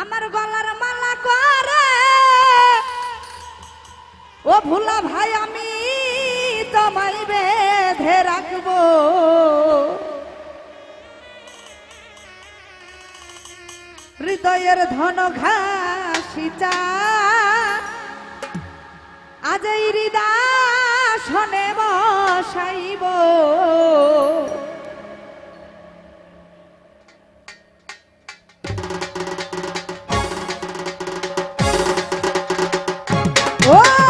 আমার গলার মালা করে। ও ভুলা ভাই, আমি তোমায় বেঁধে রাখব। হৃদয়ের ধন ঘাসিটা আজ হৃদা শোনে বসাইব। Oh.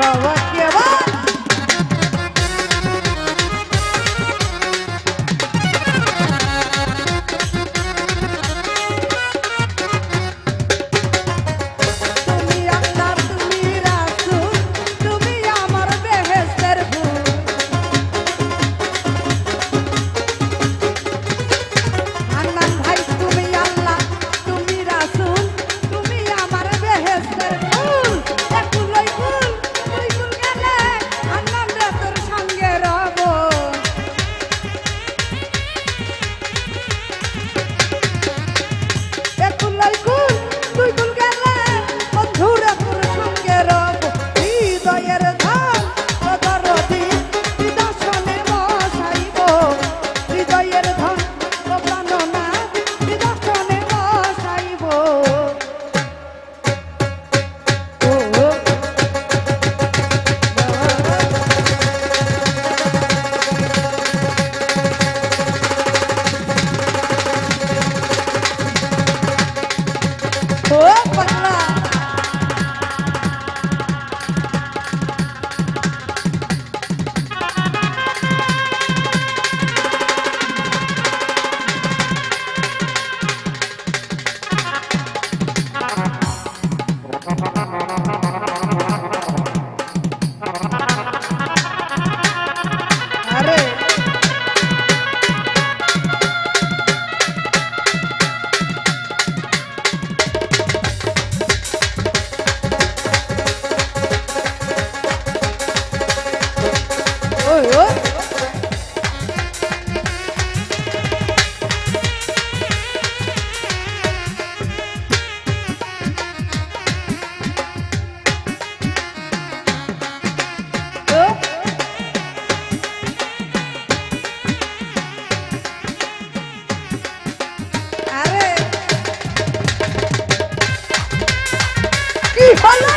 Bravo. ¡Hola!